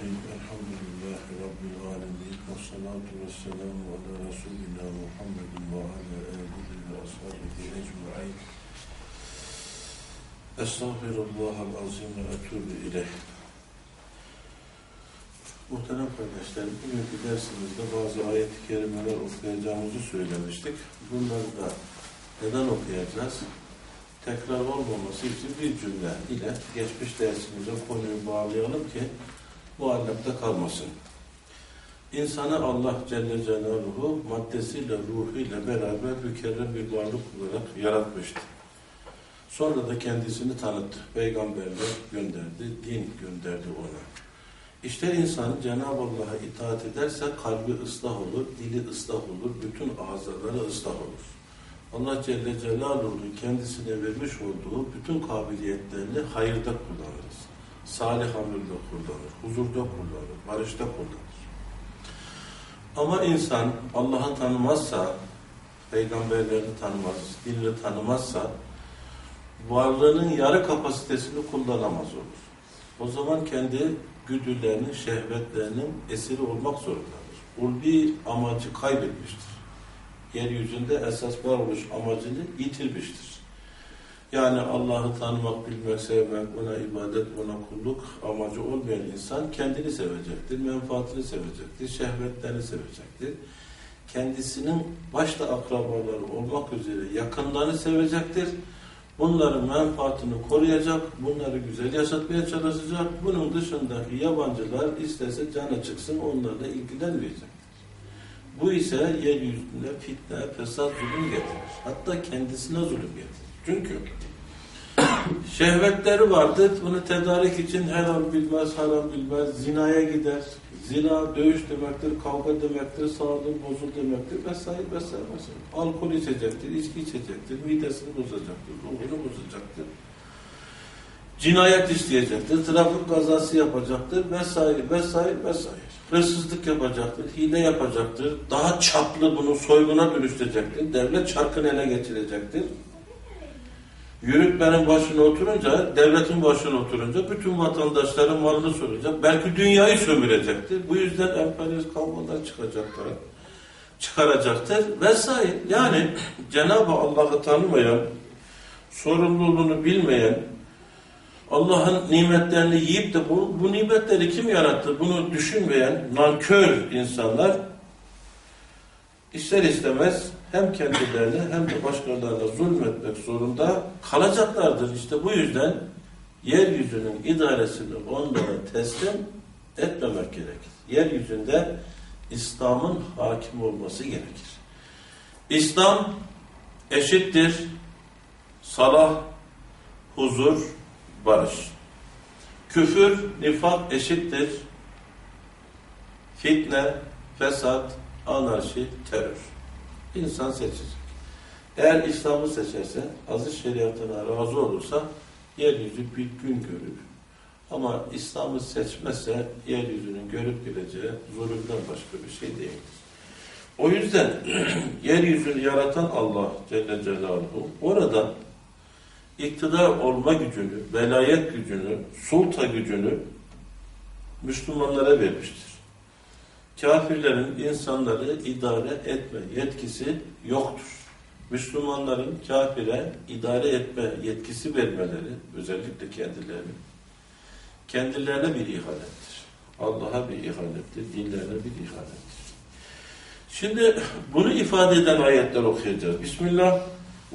Bismillahirrahmanirrahim. Elhamdülillahi Rabbil alemin. Ve salatu ve selamu ala Resulina Muhammedin ve ala alihi ve ashabihi ecma'in. Estağfirullahal azim ve etubu ileh. Muhterem kardeşlerim, bugünkü dersimizde bazı ayet-i kerimeler okuyacağımızı söylemiştik. Bunları da neden okuyacağız? tekrar olmaması için bir cümle ile geçmiş dersimize konuyu bağlayalım ki muallakta kalmasın. İnsanı Allah Celle Celaluhu maddesiyle, ruhuyla beraber mükerrem bir varlık olarak yaratmıştı. Sonra da kendisini tanıttı. Peygamberler gönderdi, din gönderdi ona. İşte insan Cenab-ı Allah'a itaat ederse kalbi ıslah olur, dili ıslah olur, bütün azaları ıslah olur. Allah Celle Celaluhu kendisine vermiş olduğu bütün kabiliyetlerini hayırda kullanırız. Salih amelde kullanır, huzurda kullanır, barışta kullanır. Ama insan Allah'ı tanımazsa, peygamberlerini tanımaz, dinini tanımazsa, varlığının yarı kapasitesini kullanamaz olur. O zaman kendi güdülerinin, şehvetlerinin esiri olmak zorundadır. Ulvi amacı kaybetmiştir. Yeryüzünde esas varoluş amacını yitirmiştir. Yani Allah'ı tanımak, bilmek, sevmek, ona ibadet, ona kulluk amacı olmayan insan kendini sevecektir, menfaatini sevecektir, şehvetlerini sevecektir. Kendisinin başta akrabaları olmak üzere yakınlarını sevecektir. Bunların menfaatini koruyacak, bunları güzel yaşatmaya çalışacak. Bunun dışındaki yabancılar istese canı çıksın onlarla ilgilenmeyecek. Bu ise yeryüzünde fitne, fesat, zulüm getirir. Hatta kendisine zulüm getirir. Çünkü şehvetleri vardır. Bunu tedarik için helal bilmez, haram bilmez. Zinaya gider. Zina dövüş demektir, kavga demektir, sağlığı bozul demektir vesaire vesaire vesaire. Alkol içecektir, içki içecektir, midesini bozacaktır, ruhunu bozacaktır. Cinayet işleyecektir, trafik kazası yapacaktır vesaire vesaire vesaire. Hırsızlık yapacaktır, hile yapacaktır, daha çaplı bunu soyguna dönüştürecektir, devlet çarkını ele geçirecektir. Yürütmenin başına oturunca, devletin başına oturunca bütün vatandaşların malını soracak. Belki dünyayı sömürecektir. Bu yüzden emperyalist kavgalar çıkacaktır. Çıkaracaktır vesaire. Yani Cenab-ı Allah'ı tanımayan, sorumluluğunu bilmeyen, Allah'ın nimetlerini yiyip de bu, bu nimetleri kim yarattı bunu düşünmeyen nankör insanlar ister istemez hem kendilerine hem de başkalarına zulmetmek zorunda kalacaklardır. İşte bu yüzden yeryüzünün idaresini onlara teslim etmemek gerekir. Yeryüzünde İslam'ın hakim olması gerekir. İslam eşittir salah, huzur, barış. Küfür, nifak eşittir fitne, fesat, anarşi, terör. İnsan seçecek. Eğer İslam'ı seçerse, aziz şeriatına razı olursa yeryüzü bir gün görür. Ama İslam'ı seçmezse yeryüzünün görüp geleceği zulümden başka bir şey değildir. O yüzden yeryüzünü yaratan Allah Celle Celaluhu orada iktidar olma gücünü, velayet gücünü, sulta gücünü Müslümanlara vermiştir. Kafirlerin insanları idare etme yetkisi yoktur. Müslümanların kafire idare etme yetkisi vermeleri, özellikle kendilerine, kendilerine bir ihanettir. Allah'a bir ihanettir, dinlerine bir ihanettir. Şimdi bunu ifade eden ayetler okuyacağız. Bismillah.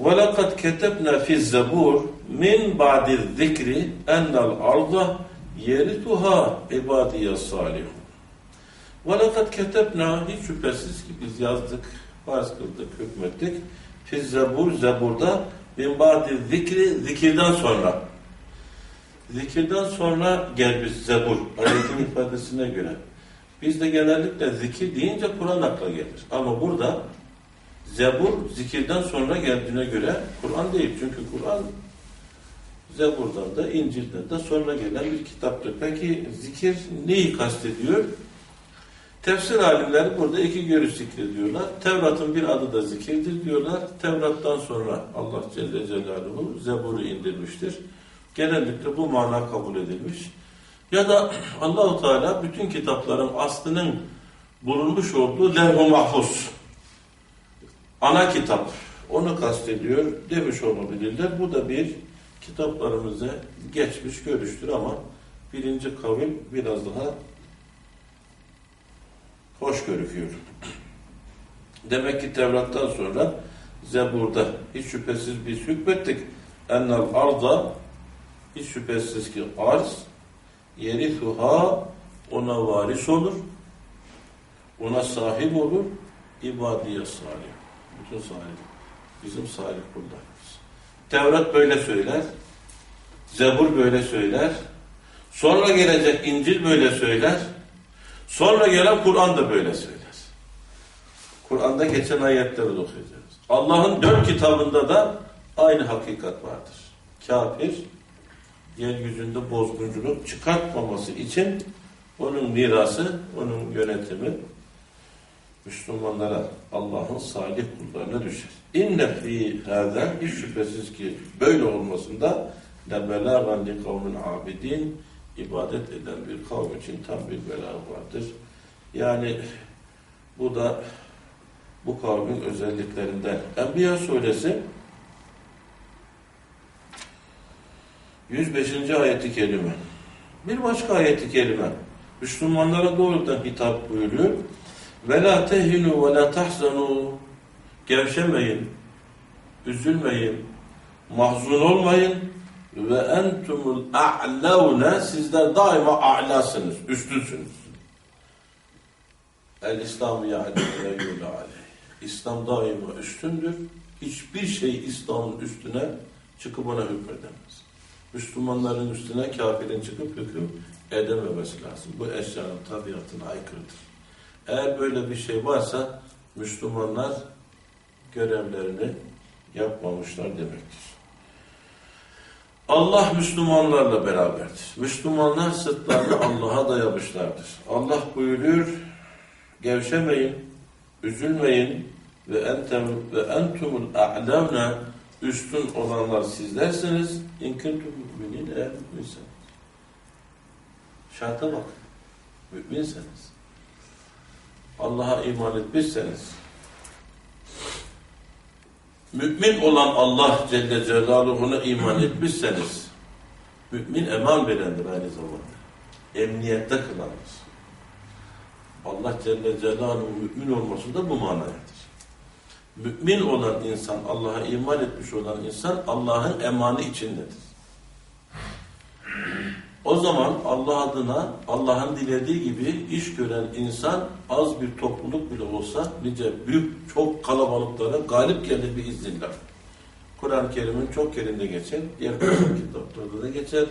وَلَقَدْ كَتَبْنَا فِي الزَّبُورِ مِنْ بَعْدِ الذِّكْرِ اَنَّ الْعَرْضَ يَرِثُهَا عِبَادِيَ الصَّالِحُ وَلَقَدْ كَتَبْنَا Hiç şüphesiz ki biz yazdık, farz kıldık, hükmettik. فِي الزَّبُورِ Zebur'da مِنْ بَعْدِ zikri Zikirden sonra. Zikirden sonra gelmiş Zebur, ayetin ifadesine göre. Bizde genellikle zikir deyince Kur'an akla gelir. Ama burada Zebur zikirden sonra geldiğine göre Kur'an değil. Çünkü Kur'an Zebur'dan da İncil'den de sonra gelen bir kitaptır. Peki zikir neyi kastediyor? Tefsir alimleri burada iki görüş zikrediyorlar. Tevrat'ın bir adı da zikirdir diyorlar. Tevrat'tan sonra Allah Celle Celaluhu Zebur'u indirmiştir. Genellikle bu mana kabul edilmiş. Ya da Allahu Teala bütün kitapların aslının bulunmuş olduğu levh-i mahfuz. Ana kitap. Onu kastediyor demiş olabilirler. Bu da bir kitaplarımıza geçmiş görüştür ama birinci kavim biraz daha hoş görüküyor. Demek ki Tevrat'tan sonra Zebur'da hiç şüphesiz biz hükmettik. Ennel arda hiç şüphesiz ki arz yerifuha ona varis olur. Ona sahip olur. ibadiye salih. Bütün salih. Bizim salih kullarımız. Tevrat böyle söyler. Zebur böyle söyler. Sonra gelecek İncil böyle söyler. Sonra gelen Kur'an da böyle söyler. Kur'an'da geçen ayetleri okuyacağız. Allah'ın dört kitabında da aynı hakikat vardır. Kafir, yeryüzünde bozgunculuk çıkartmaması için onun mirası, onun yönetimi Müslümanlara, Allah'ın salih kullarına düşer. İnne fî hâzâ hiç şüphesiz ki böyle olmasında le belâgan li kavmin abidin ibadet eden bir kavm için tam bir bela vardır. Yani bu da bu kavmin özelliklerinden. Enbiya suresi 105. ayeti kelime. Bir başka ayeti kelime. Müslümanlara doğrudan hitap buyuruyor. Ve la tehinu ve la tahzanu gevşemeyin, üzülmeyin, mahzun olmayın ve entumul a'launa sizler daima a'lasınız, üstünsünüz. El İslam yani aleyh. İslam daima üstündür. Hiçbir şey İslam'ın üstüne çıkıp ona hükmedemez. Müslümanların üstüne kafirin çıkıp hüküm edememesi lazım. Bu eşyanın tabiatına aykırıdır. Eğer böyle bir şey varsa Müslümanlar görevlerini yapmamışlar demektir. Allah Müslümanlarla beraberdir. Müslümanlar sırtlarını Allah'a dayamışlardır. Allah buyuruyor, gevşemeyin, üzülmeyin ve entem ve entumul a'lavna üstün olanlar sizlersiniz. İnküntüm müminin eğer müminseniz. Şarta bak. Müminseniz. Allah'a iman etmişseniz mümin olan Allah Celle Celaluhu'na iman etmişseniz mümin eman verendir aynı zamanda. Emniyette kılandır. Allah Celle Celaluhu mümin olması da bu manayadır. Mümin olan insan, Allah'a iman etmiş olan insan Allah'ın emanı içindedir. O zaman Allah adına Allah'ın dilediği gibi iş gören insan az bir topluluk bile olsa nice büyük çok kalabalıklara galip gelir bir izinler. Kur'an-ı Kerim'in çok yerinde geçer. Diğer kitaplarda da geçer.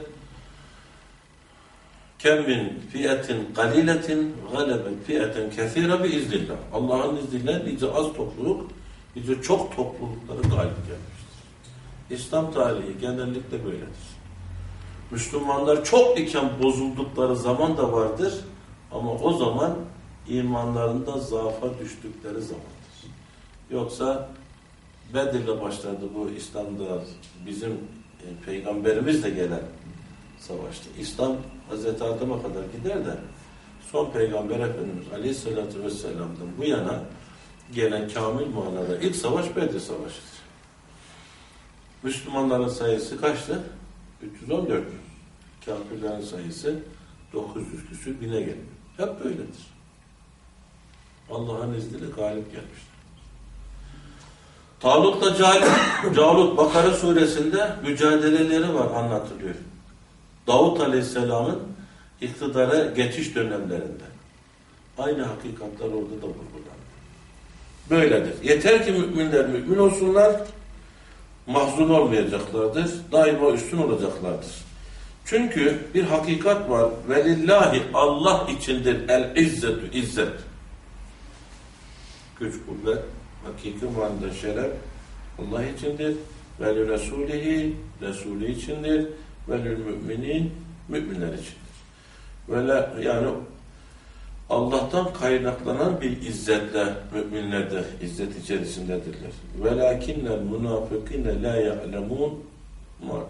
Kemmin fiyetin galiletin galeben fiyeten kesire bi iznillah. Allah'ın izniyle nice az topluluk nice çok toplulukları galip gelmiştir. İslam tarihi genellikle böyledir. Müslümanlar çok iken bozuldukları zaman da vardır. Ama o zaman imanlarında zaafa düştükleri zamandır. Yoksa Bedir'le başladı bu İslam'da bizim e, peygamberimizle gelen savaştı. İslam Hazreti Adem'e kadar gider de son peygamber Efendimiz Aleyhisselatü Vesselam'dan bu yana gelen kamil manada ilk savaş Bedir Savaşı'dır. Müslümanların sayısı kaçtı? 314. Kafirlerin sayısı 900 küsür bine geliyor. Hep böyledir. Allah'ın izniyle galip gelmiştir. Talut'la Calut, Calut Bakara suresinde mücadeleleri var anlatılıyor. Davut Aleyhisselam'ın iktidara geçiş dönemlerinde. Aynı hakikatler orada da vurgulanıyor. Böyledir. Yeter ki müminler mümin olsunlar, mahzun olmayacaklardır, daima üstün olacaklardır. Çünkü bir hakikat var. Velillahi Allah içindir el izzetü izzet. Güç kuvvet, hakiki manada şeref Allah içindir. Velü Resulihi, Resulü içindir. Velül müminin, müminler içindir. Böyle yani Allah'tan kaynaklanan bir izzetle müminler de izzet içerisindedirler. Velakinler münafıkine la ya'lemun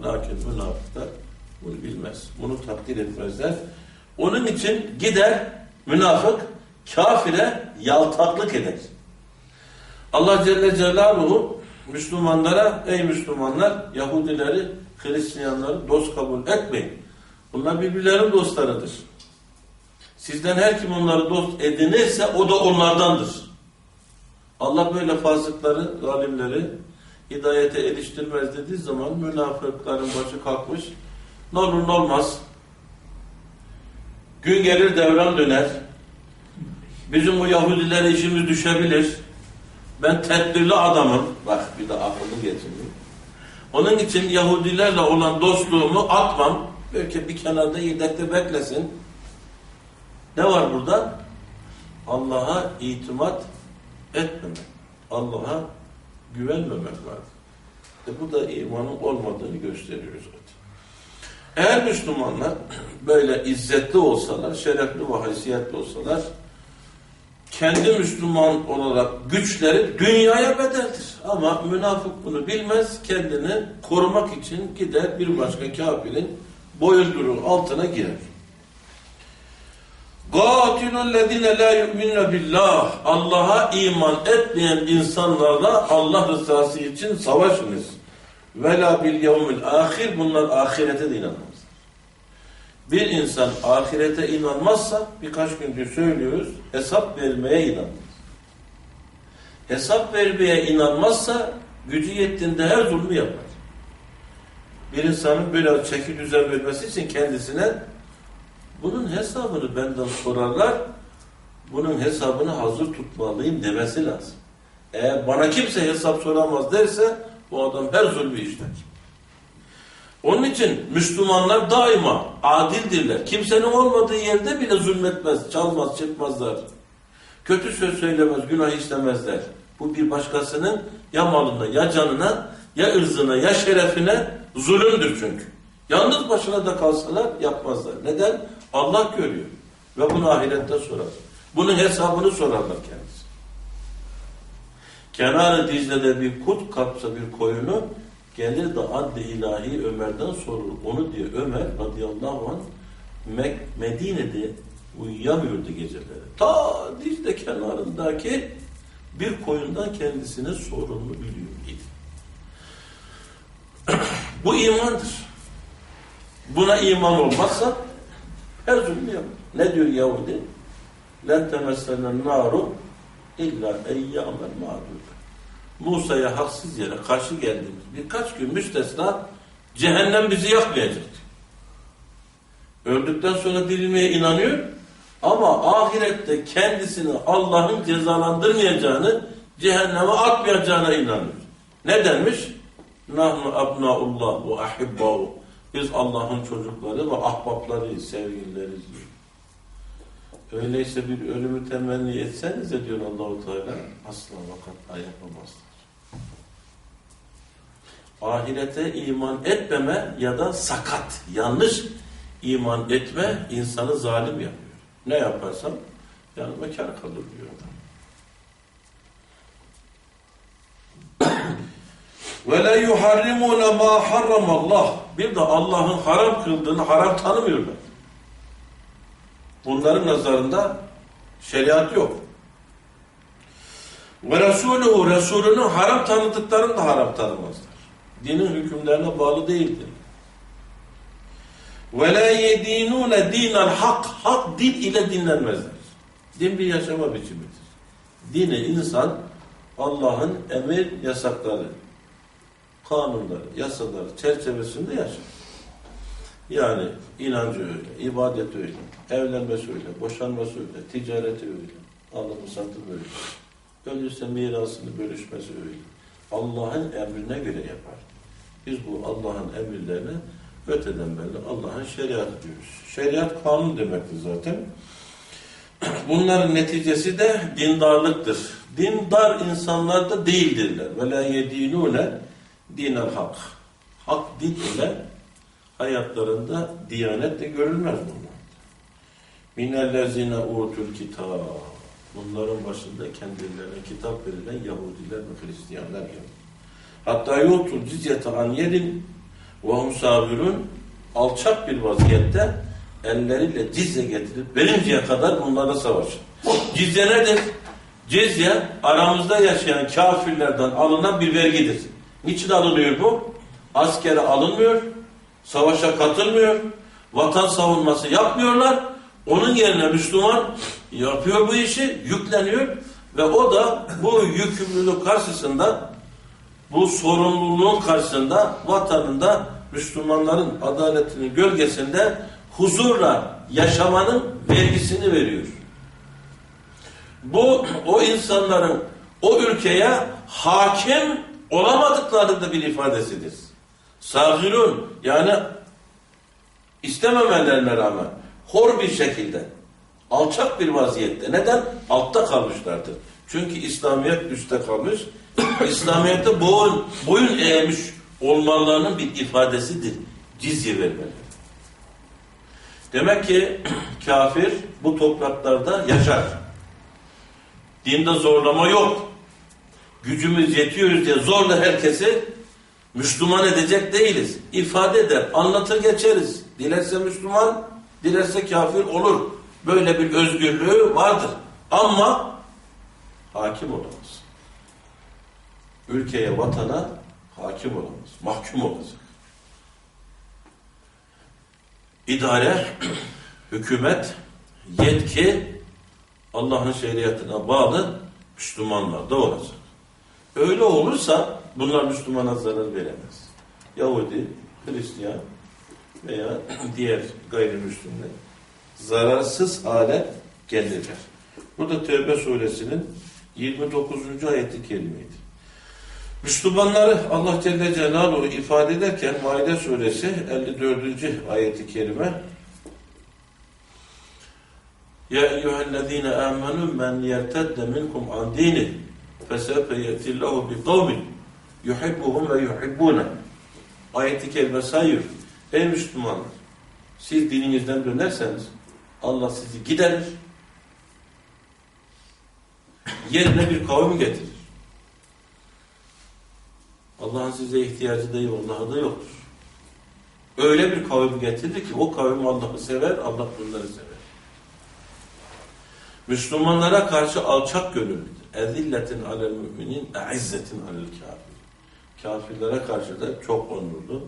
lakin münafıklar bunu bilmez. Bunu takdir etmezler. Onun için gider münafık kafire yaltaklık eder. Allah Celle Celaluhu Müslümanlara ey Müslümanlar Yahudileri, Hristiyanları dost kabul etmeyin. Bunlar birbirlerinin dostlarıdır. Sizden her kim onları dost edinirse o da onlardandır. Allah böyle fasıkları, zalimleri hidayete eriştirmez dediği zaman münafıkların başı kalkmış. Ne olur ne olmaz. Gün gelir devran döner. Bizim bu Yahudilere işimiz düşebilir. Ben tedbirli adamım. Bak bir de aklımı getirdim. Onun için Yahudilerle olan dostluğumu atmam. Belki bir kenarda yedekte beklesin. Ne var burada? Allah'a itimat etmemek. Allah'a güvenmemek var. E bu da imanın olmadığını gösteriyor zaten. Eğer Müslümanlar böyle izzetli olsalar, şerefli ve haysiyetli olsalar, kendi Müslüman olarak güçleri dünyaya bedeldir. Ama münafık bunu bilmez, kendini korumak için gider bir başka kafirin boyunduruğu altına girer. قَاتِلُوا الَّذِينَ لَا يُؤْمِنَ billah. Allah'a iman etmeyen insanlarla Allah rızası için savaşınız. Ve la bil yevmil ahir bunlar ahirete de inanmaz. Bir insan ahirete inanmazsa birkaç gündür söylüyoruz hesap vermeye inanmaz. Hesap vermeye inanmazsa gücü yettiğinde her zulmü yapar. Bir insanın böyle çeki düzen vermesi için kendisine bunun hesabını benden sorarlar bunun hesabını hazır tutmalıyım demesi lazım. Eğer bana kimse hesap soramaz derse bu adam her zulmü işler. Onun için Müslümanlar daima adildirler. Kimsenin olmadığı yerde bile zulmetmez, çalmaz, çıkmazlar. Kötü söz söylemez, günah işlemezler. Bu bir başkasının ya malına, ya canına, ya ırzına, ya şerefine zulümdür çünkü. Yalnız başına da kalsalar yapmazlar. Neden? Allah görüyor. Ve bunu ahirette sorar. Bunun hesabını sorarlar kendisi Kenarı Dicle'de bir kurt kapsa bir koyunu gelir de adli ilahi Ömer'den sorur. Onu diyor Ömer radıyallahu anh Mek Medine'de uyuyamıyordu geceleri. Ta Dicle kenarındaki bir koyundan kendisine sorumlu biliyor idi. Bu imandır. Buna iman olmazsa her zulmü yapar. Ne diyor Yahudi? لَنْ تَمَسَّنَا النَّارُ İlla eyyamen mağdûde. Musa'ya haksız yere karşı geldiğimiz birkaç gün müstesna cehennem bizi yakmayacak. Öldükten sonra dirilmeye inanıyor ama ahirette kendisini Allah'ın cezalandırmayacağını, cehenneme atmayacağına inanıyor. Ne denmiş? Nahnu abnaullah ve ahibbahu. Biz Allah'ın çocukları ve ahbaplarıyız, sevgilileriz diyor. Öyleyse bir ölümü temenni etsenize diyor Allahu Teala asla vakat yapamazlar. Ahirete iman etmeme ya da sakat, yanlış iman etme insanı zalim yapıyor. Ne yaparsam yanıma kar kalır diyor adam. Ve la yuharrimuna ma harramallah. Bir de Allah'ın haram kıldığını haram tanımıyorlar. Bunların nazarında şeriat yok. Ve Resulühü, Resulünün haram tanıdıklarını da haram tanımazlar. Dinin hükümlerine bağlı değildir. Ve la yedinune dinel hak. Hak din ile dinlenmezler. Din bir yaşama biçimidir. Dini insan Allah'ın emir yasakları, kanunları, yasaları çerçevesinde yaşar. Yani inancı öyle, ibadet öyle, evlenmesi öyle, boşanması öyle, ticareti öyle, alımı satımı öyle. Ölürse mirasını bölüşmesi öyle. Allah'ın emrine göre yapar. Biz bu Allah'ın emirlerine öteden beri Allah'ın şeriatı diyoruz. Şeriat kanun demektir zaten. Bunların neticesi de dindarlıktır. Dindar insanlar da değildirler. Ve la yedinune dinel hak. Hak din ile hayatlarında diyanet de görülmez bunlar. Minellezine utul kitab. Bunların başında kendilerine kitap verilen Yahudiler ve Hristiyanlar geldi. Hatta yutul cizyete an yerin ve hum alçak bir vaziyette elleriyle cizye getirip verinceye kadar bunlarla savaşır. Cizye nedir? Cizye aramızda yaşayan kafirlerden alınan bir vergidir. Niçin alınıyor bu? Askere alınmıyor, savaşa katılmıyor, vatan savunması yapmıyorlar. Onun yerine Müslüman yapıyor bu işi, yükleniyor ve o da bu yükümlülük karşısında, bu sorumluluğun karşısında vatanında Müslümanların adaletinin gölgesinde huzurla yaşamanın vergisini veriyor. Bu o insanların o ülkeye hakim olamadıklarının da bir ifadesidir. Sağirun yani istememelerine rağmen hor bir şekilde alçak bir vaziyette. Neden? Altta kalmışlardır. Çünkü İslamiyet üstte kalmış. İslamiyet'te boyun, boyun eğmiş olmalarının bir ifadesidir. Cizye vermeleri. Demek ki kafir bu topraklarda yaşar. Dinde zorlama yok. Gücümüz yetiyoruz diye zorla herkesi Müslüman edecek değiliz. İfade eder, anlatır geçeriz. Dilerse Müslüman, dilerse kafir olur. Böyle bir özgürlüğü vardır. Ama hakim olamaz. Ülkeye, vatana hakim olamaz. Mahkum olacak. İdare, hükümet, yetki Allah'ın şeriatına bağlı Müslümanlarda olacak. Öyle olursa bunlar Müslümana zarar veremez. Yahudi, Hristiyan veya diğer gayrimüslimler zararsız hale gelirler. Burada Tevbe suresinin 29. ayeti kerimeydi. Müslümanları Allah Celle Celaluhu ifade ederken Maide suresi 54. ayeti kerime Ya eyyühellezine amenu men yertedde minkum an dini fesefe yetillahu bi kavmin yuhibbuhum ve yuhibbune ayeti kerime sayıyor. Ey Müslümanlar siz dininizden dönerseniz Allah sizi giderir yerine bir kavim getirir. Allah'ın size ihtiyacı da yok, Allah'a da yoktur. Öyle bir kavim getirir ki o kavim Allah'ı sever, Allah bunları sever. Müslümanlara karşı alçak gönüllüdür. Ezilletin alel müminin, eizzetin alel kafir. Kafirlere karşı da çok onurlu,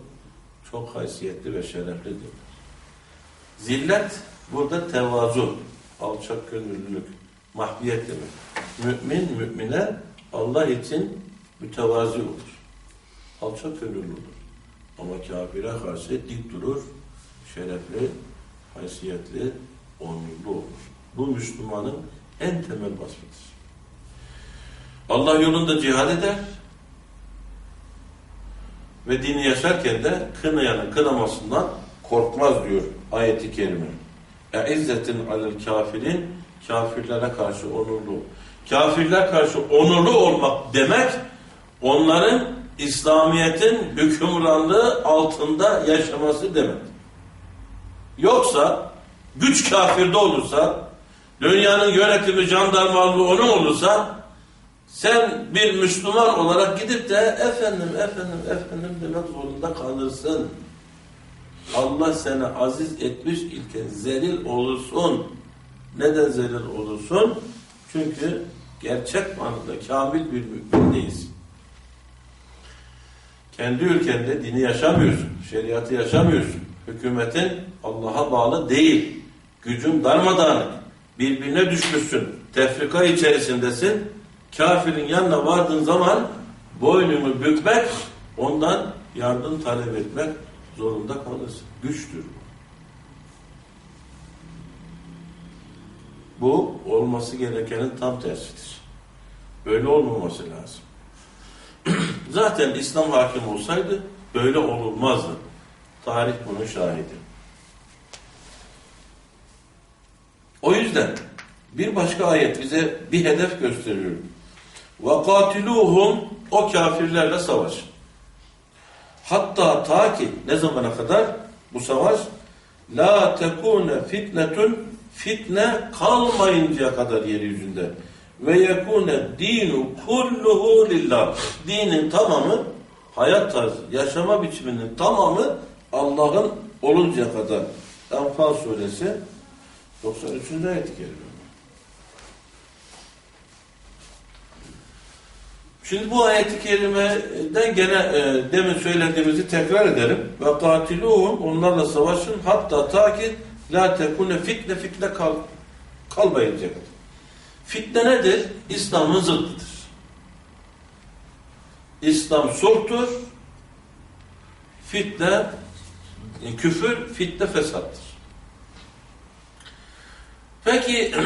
çok haysiyetli ve şereflidir. Zillet burada tevazu, alçak gönüllülük, mahviyet demek. Mümin mümine Allah için mütevazi olur. Alçak gönüllü. Ama kafire karşı dik durur, şerefli, haysiyetli, onurlu olur. Bu Müslümanın en temel vasfıdır. Allah yolunda cihad eder ve dini yaşarken de kınayanın kınamasından korkmaz diyor ayeti kerime. İzzetin alel kafirin kafirlere karşı onurlu. Kafirler karşı onurlu olmak demek onların İslamiyet'in hükümranlığı altında yaşaması demek. Yoksa güç kafirde olursa dünyanın yönetimi jandarmalığı onun olursa sen bir Müslüman olarak gidip de efendim efendim efendim demek zorunda kalırsın. Allah seni aziz etmiş ilken zelil olursun. Neden zelil olursun? Çünkü gerçek manada kamil bir mümin. Kendi ülkende dini yaşamıyorsun, şeriatı yaşamıyorsun. Hükümetin Allah'a bağlı değil. Gücün darmadağınık. Birbirine düşmüşsün. Tefrika içerisindesin. Kafirin yanına vardığın zaman boynunu bükmek, ondan yardım talep etmek zorunda kalırsın. Güçtür bu. Bu olması gerekenin tam tersidir. Böyle olmaması lazım. Zaten İslam hakim olsaydı böyle olmazdı. Tarih bunun şahidi. O yüzden bir başka ayet bize bir hedef gösteriyor. وَقَاتِلُوهُمْ O kafirlerle savaş. Hatta ta ki ne zamana kadar bu savaş la tekune fitnetun fitne kalmayıncaya kadar yeryüzünde ve yekune dinu kulluhu lillah. Dinin tamamı hayat tarzı, yaşama biçiminin tamamı Allah'ın oluncaya kadar Enfal suresi 93. ayet-i kerime. Şimdi bu ayet-i kerimeden gene e, demin söylediğimizi tekrar edelim. Ve katiluhum onlarla savaşın hatta ta ki la tekune fitne fitne kal, kalmayıncaya kadar. Fitne nedir? İslam'ın zıddıdır. İslam sulhtur. Fitne e, küfür, fitne fesattır. Peki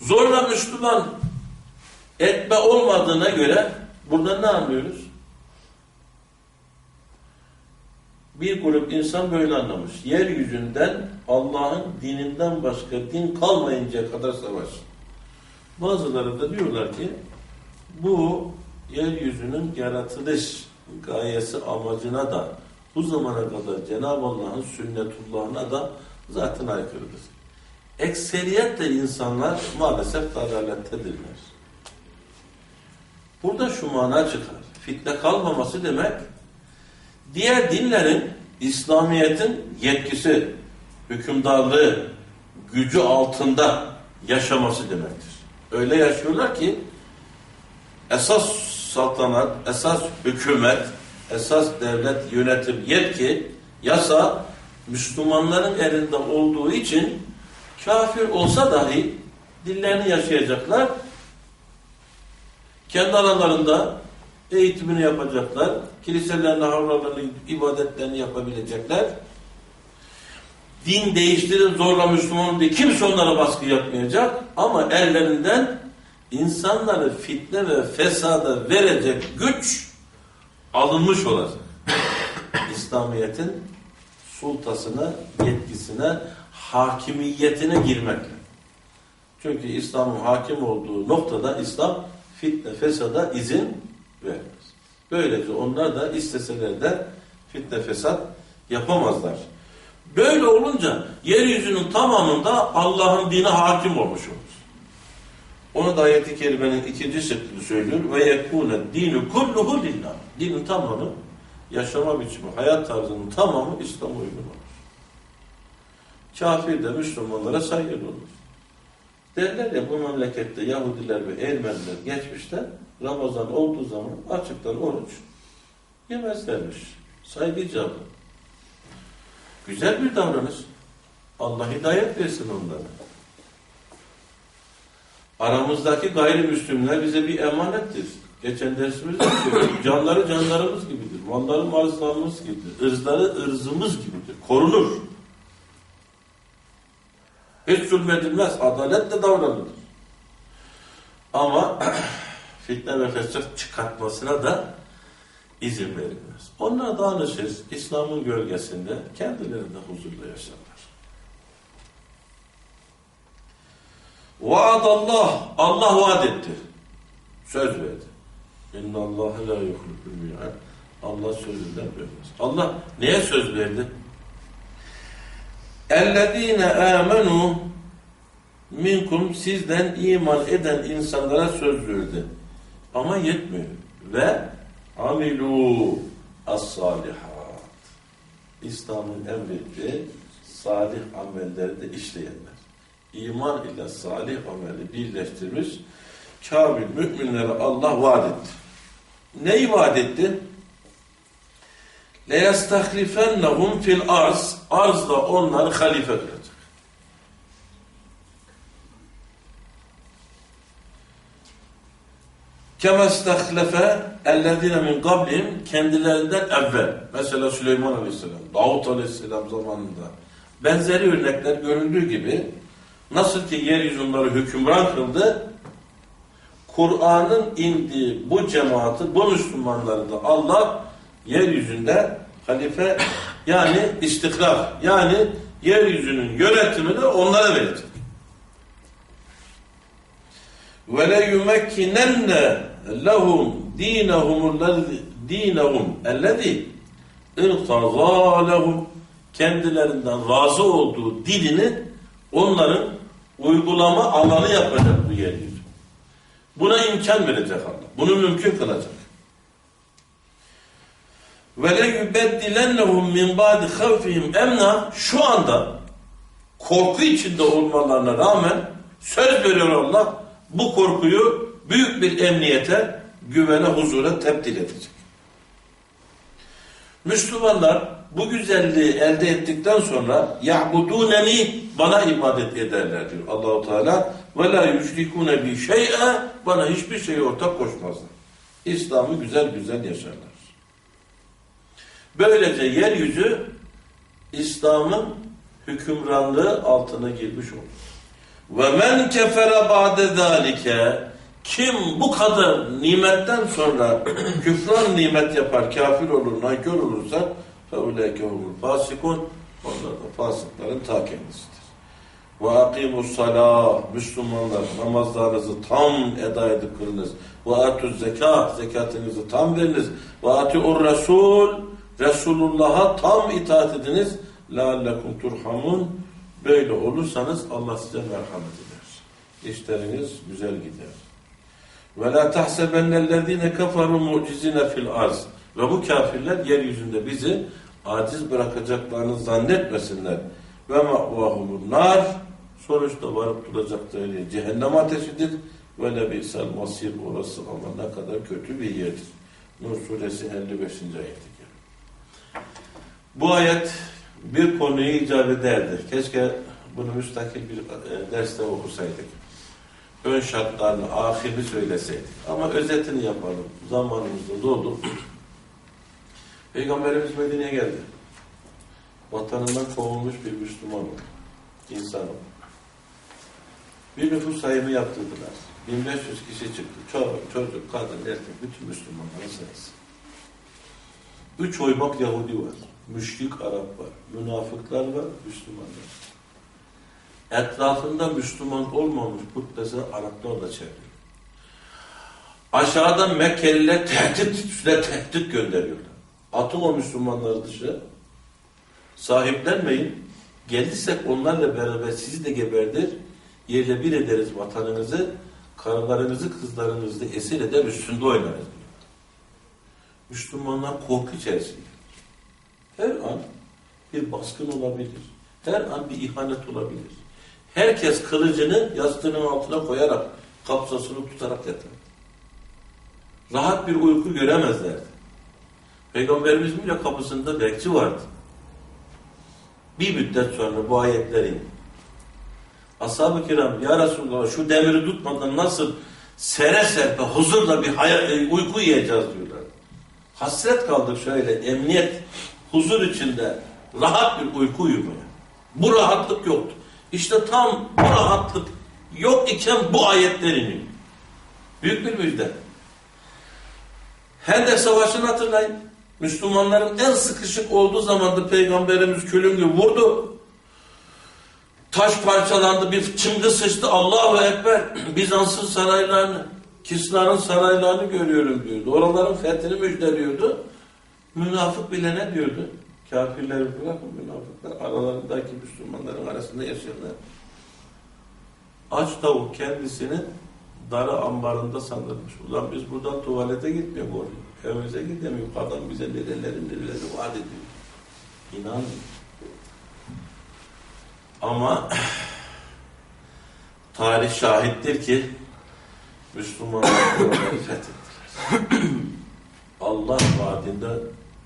zorla Müslüman etme olmadığına göre burada ne anlıyoruz? Bir grup insan böyle anlamış. Yeryüzünden Allah'ın dininden başka din kalmayıncaya kadar savaş. Bazıları da diyorlar ki bu yeryüzünün yaratılış gayesi amacına da bu zamana kadar Cenab-ı Allah'ın sünnetullahına da zaten aykırıdır. Ekseriyetle insanlar maalesef dalalettedirler. Burada şu mana çıkar. Fitne kalmaması demek diğer dinlerin İslamiyet'in yetkisi, hükümdarlığı, gücü altında yaşaması demektir. Öyle yaşıyorlar ki esas saltanat, esas hükümet, esas devlet, yönetim, yetki, yasa Müslümanların elinde olduğu için kafir olsa dahi dillerini yaşayacaklar. Kendi aralarında eğitimini yapacaklar. Kiliselerine, havralarını, ibadetlerini yapabilecekler. Din değiştirin zorla Müslüman diye kimse onlara baskı yapmayacak. Ama ellerinden insanları fitne ve fesada verecek güç alınmış olacak. İslamiyet'in sultasına, yetkisine, hakimiyetine girmekle. Çünkü İslam'ın hakim olduğu noktada İslam fitne, fesada izin vermez. Böylece onlar da isteseler de fitne, fesat yapamazlar. Böyle olunca yeryüzünün tamamında Allah'ın dini hakim olmuş olur. Onu da ayet-i kerimenin ikinci şeklini söylüyor. Ve yekûne dinu kulluhu lillah. Dinin tamamı, yaşama biçimi, hayat tarzının tamamı İslam'a uygun olur. Kafir de Müslümanlara saygılı olur. Derler ya bu memlekette Yahudiler ve Ermeniler geçmişte Ramazan olduğu zaman açıktan oruç yemezlermiş. Saygı icabı. Güzel bir davranış. Allah hidayet versin onlara. Aramızdaki gayrimüslimler bize bir emanettir. Geçen dersimizde söyledik. Canları canlarımız gibidir. Malları mallarımız gibidir. Irzları ırzımız gibidir. Korunur. Hiç zulmedilmez. Adaletle davranılır. Ama fitne ve fesat çıkartmasına da izin verilmez. Onlara danışır. İslam'ın gölgesinde kendileri de huzurla yaşarlar. Vaadallah. Allah vaat etti. Söz verdi. İnna Allah la yuhliful mi'ad. Allah sözünden dönmez. Allah neye söz verdi? Ellezine amenu minkum sizden iman eden insanlara söz verdi. Ama yetmiyor. Ve amilu as-salihat. İslam'ın emrettiği salih amelleri de işleyenler. İman ile salih ameli birleştirmiş kamil müminlere Allah vaat etti. Neyi vaat etti? لَيَسْتَخْلِفَنَّهُمْ fil arz Arzda onları halife kılacak. كَمَا اسْتَخْلَفَ اَلَّذِينَ مِنْ قَبْلِهِمْ Kendilerinden evvel. Mesela Süleyman Aleyhisselam, Davut Aleyhisselam zamanında. Benzeri örnekler görüldüğü gibi nasıl ki yeryüzünleri hükümran kıldı, Kur'an'ın indiği bu cemaati, bu Müslümanları da Allah yeryüzünde halife yani istikrar yani yeryüzünün yönetimini onlara verecek. Ve le yumekkinenne lehum dinehum dinehum ellezî irtazâ lehum kendilerinden razı olduğu dilini onların uygulama alanı yapacak bu yeryüzü. Buna imkan verecek Allah. Bunu mümkün kılacak. Ve le yubeddilennehum min emna şu anda korku içinde olmalarına rağmen söz veriyor Allah bu korkuyu büyük bir emniyete, güvene, huzura tebdil edecek. Müslümanlar bu güzelliği elde ettikten sonra ya'buduneni bana ibadet ederler diyor Allahu Teala ve la yüşrikune bi şey'e bana hiçbir şeyi ortak koşmazlar. İslam'ı güzel güzel yaşarlar. Böylece yeryüzü İslam'ın hükümranlığı altına girmiş olur. Ve men kefere ba'de zalike kim bu kadar nimetten sonra küfran nimet yapar, kafir olur, nankör olursa فَاُولَٰيكَ هُمُ fasikun Onlar da fasıkların ta kendisidir. Ve akimus salah Müslümanlar namazlarınızı tam eda edip kılınız. Ve atuz zekat zekatınızı tam veriniz. Ve atiur resul Resulullah'a tam itaat ediniz. لَاَلَّكُمْ turhamun Böyle olursanız Allah size merhamet eder. İşleriniz güzel gider. Ve la tahsebennellezine kafaru mucizine fil arz. Ve bu kafirler yeryüzünde bizi aciz bırakacaklarını zannetmesinler. Ve ma'vahumun nar. Sonuçta varıp duracakları yer cehennem ateşidir. Ve lebisel masir orası ama ne kadar kötü bir yerdir. Nur suresi 55. ayeti. Bu ayet bir konuyu icap ederdi. Keşke bunu müstakil bir e, derste okusaydık. Ön şartlarını, ahirini söyleseydik. Ama özetini yapalım. Zamanımızda doldu. Peygamberimiz Medine'ye geldi. Vatanından kovulmuş bir Müslüman oldu. Bir nüfus sayımı yaptırdılar. 1500 kişi çıktı. Çocuk, çocuk, kadın, erkek, bütün Müslümanların sayısı. Üç oymak Yahudi var. Müşrik Arap var. Münafıklar var, Müslümanlar. Etrafında Müslüman olmamış putperestler Araplar da çeviriyor. Aşağıdan Mekkeliler tehdit üstüne tehdit gönderiyorlar. Atın o Müslümanları dışarı. Sahiplenmeyin. Gelirsek onlarla beraber sizi de geberdir. Yerle bir ederiz vatanınızı. Karılarınızı, kızlarınızı esir eder, üstünde oynarız. Müslümanlar korku içerisinde. Her an bir baskın olabilir. Her an bir ihanet olabilir. Herkes kılıcını yastığının altına koyarak, kapsasını tutarak yatar. Rahat bir uyku göremezlerdi. Peygamberimizin bile kapısında bekçi vardı. Bir müddet sonra bu ayetler indi. Ashab-ı kiram, Ya Resulallah şu demiri tutmadan nasıl sere serpe, huzurla bir hayal, e, uyku yiyeceğiz diyorlar. Hasret kaldık şöyle, emniyet, huzur içinde rahat bir uyku uyumaya. Bu rahatlık yoktu. İşte tam bu rahatlık yok iken bu ayetler iniyor. Büyük bir müjde. Hendek Savaşı'nı hatırlayın. Müslümanların en sıkışık olduğu zamanda Peygamberimiz külüngü vurdu. Taş parçalandı, bir çımgı sıçtı. Allahu Ekber. Bizans'ın saraylarını, Kisra'nın saraylarını görüyorum diyordu. Oraların fethini müjdeliyordu. Münafık bile ne diyordu? Kafirleri bırakın münafıklar aralarındaki Müslümanların arasında yaşayanlar. Aç tavuk kendisini darı ambarında sanırmış. Ulan biz buradan tuvalete gitmiyoruz oraya. Evimize gidemiyoruz. Adam bize nereleri nereleri vaat ediyor. İnan. Ama tarih şahittir ki Müslümanlar fethettiler. Allah vaadinde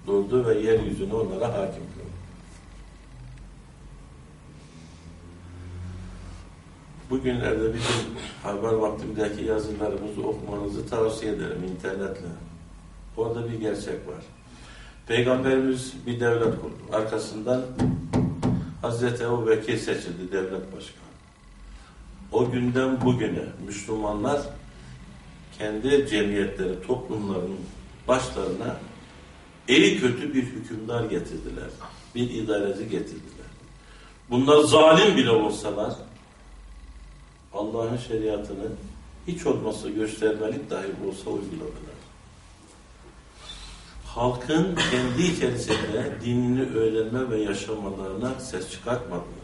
durdu ve yeryüzüne onlara hakim kıldı. Bugünlerde bizim haber vaktimdeki yazılarımızı okumanızı tavsiye ederim internetle. Orada bir gerçek var. Peygamberimiz bir devlet kurdu. Arkasından Hazreti Ebu Bekir seçildi devlet başkanı. O günden bugüne Müslümanlar kendi cemiyetleri, toplumlarının başlarına iyi kötü bir hükümdar getirdiler. Bir idareci getirdiler. Bunlar zalim bile olsalar Allah'ın şeriatını hiç olmazsa göstermelik dahi olsa uyguladılar. Halkın kendi içerisinde dinini öğrenme ve yaşamalarına ses çıkartmadılar.